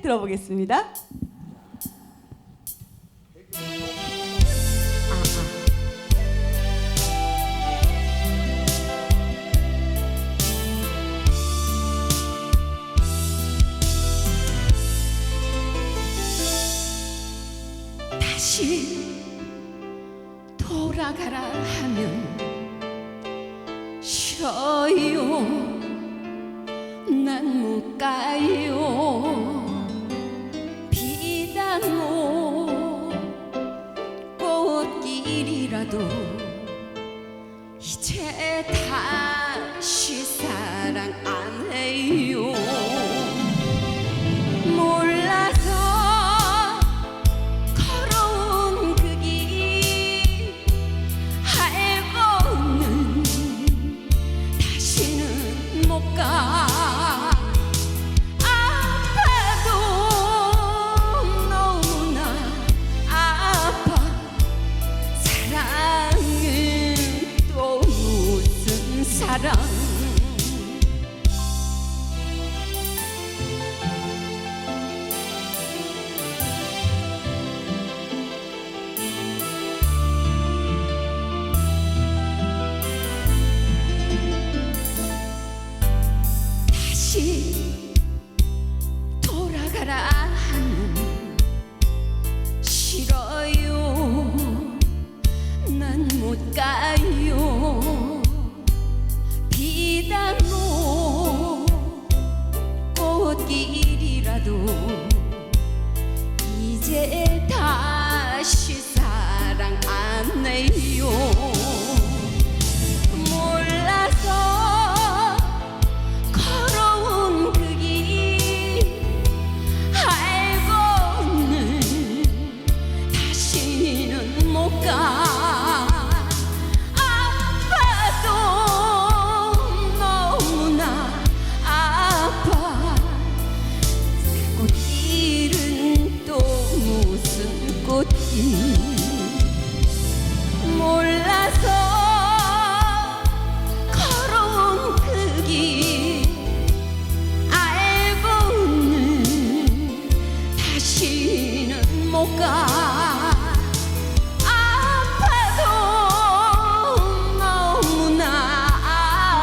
들어보겠습니다. 다시 돌아가라 하면 싫어요 난 못 가요 다시 사랑 안 해요 사랑. 다시 돌아가라 하면 싫어요 난 못 가요 비단모 꽃길이라도 이제 못 가. 아파도 너무나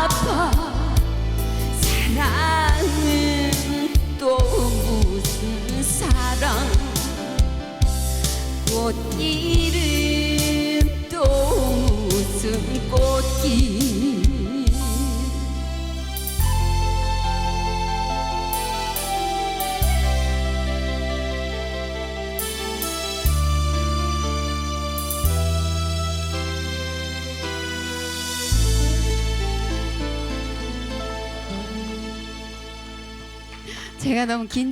아파. 사랑은 또 무슨 사랑. 꽃길은 제가 너무 긴